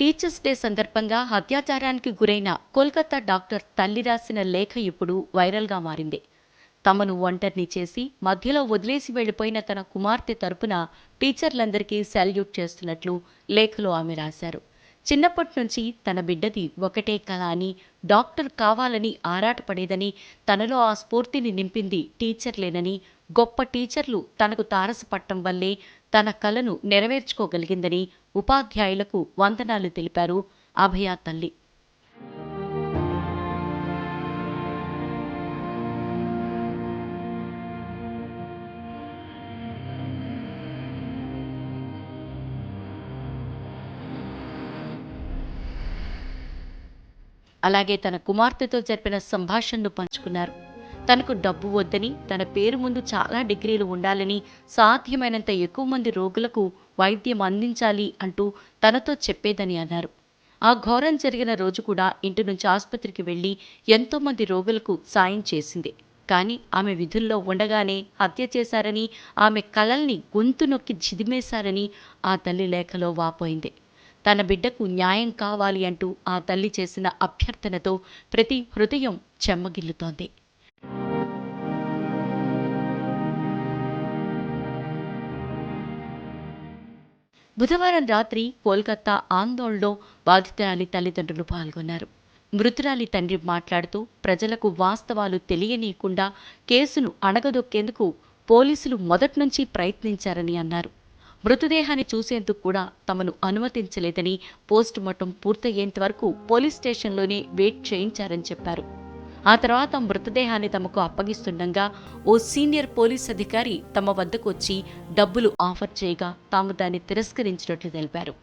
Teachers day సందర్భంగా అత్యాచారానికి గురైన కోల్కతా డాక్టర్ తల్లి రాసిన లేఖ ఇప్పుడు వైరల్గా మారింది. తమను ఒంటరిని చేసి మధ్యలో వదిలేసి వెళ్ళిపోయిన తన కుమార్తె తరపున టీచర్లందరికీ సెల్యూట్ చేస్తున్నట్లు లేఖలో ఆమె రాశారు. చిన్నప్పటి నుంచి తన బిడ్డది ఒకటే కళ అని డాక్టర్ కావాలని ఆరాటపడేదని తనలో ఆ స్ఫూర్తిని నింపింది టీచర్లేనని గొప్ప టీచర్లు తనకు తారసపట్టం వల్లే తన కలను నెరవేర్చుకోగలిగిందని ఉపాధ్యాయులకు వందనాలు తెలిపారు అభయ తల్లి. అలాగే తన కుమార్తెతో జరిపిన సంభాషణను పంచుకున్నారు. తనకు డబ్బు వద్దని తన పేరు ముందు చాలా డిగ్రీలు ఉండాలని సాధ్యమైనంత ఎక్కువ మంది రోగులకు వైద్యం అందించాలి అంటూ తనతో చెప్పేదని అన్నారు. ఆ ఘోరం జరిగిన రోజు కూడా ఇంటి నుంచి ఆసుపత్రికి వెళ్ళి ఎంతోమంది రోగులకు సాయం చేసింది. కానీ ఆమె విధుల్లో ఉండగానే హత్య చేశారని ఆమె కలల్ని గొంతు నొక్కి చిదిమేశారని ఆ తల్లి లేఖలో వాపోయింది. తన బిడ్డకు న్యాయం కావాలి అంటూ ఆ తల్లి చేసిన అభ్యర్థనతో ప్రతి హృదయం చెమ్మగిల్లుతోంది బుధవారం రాత్రి కోల్కతా ఆందోళనలో బాధితురాలి తల్లిదండ్రులు పాల్గొన్నారు. మృతురాలి తండ్రి మాట్లాడుతూ ప్రజలకు వాస్తవాలు తెలియనీయకుండా కేసును అణగదొక్కేందుకు పోలీసులు మొదట్నుంచి ప్రయత్నించారని అన్నారు. మృతదేహాన్ని చూసేందుకు కూడా తమను అనుమతించలేదని పోస్టుమార్టం పూర్తయ్యేంత వరకు పోలీస్ స్టేషన్లోనే వెయిట్ చేయించారని చెప్పారు. ఆ తర్వాత మృతదేహాన్ని తమకు అప్పగిస్తుండగా ఓ సీనియర్ పోలీస్ అధికారి తమ వద్దకు వచ్చి డబ్బులు ఆఫర్ చేయగా తాము దాన్ని తిరస్కరించినట్లు తెలిపారు.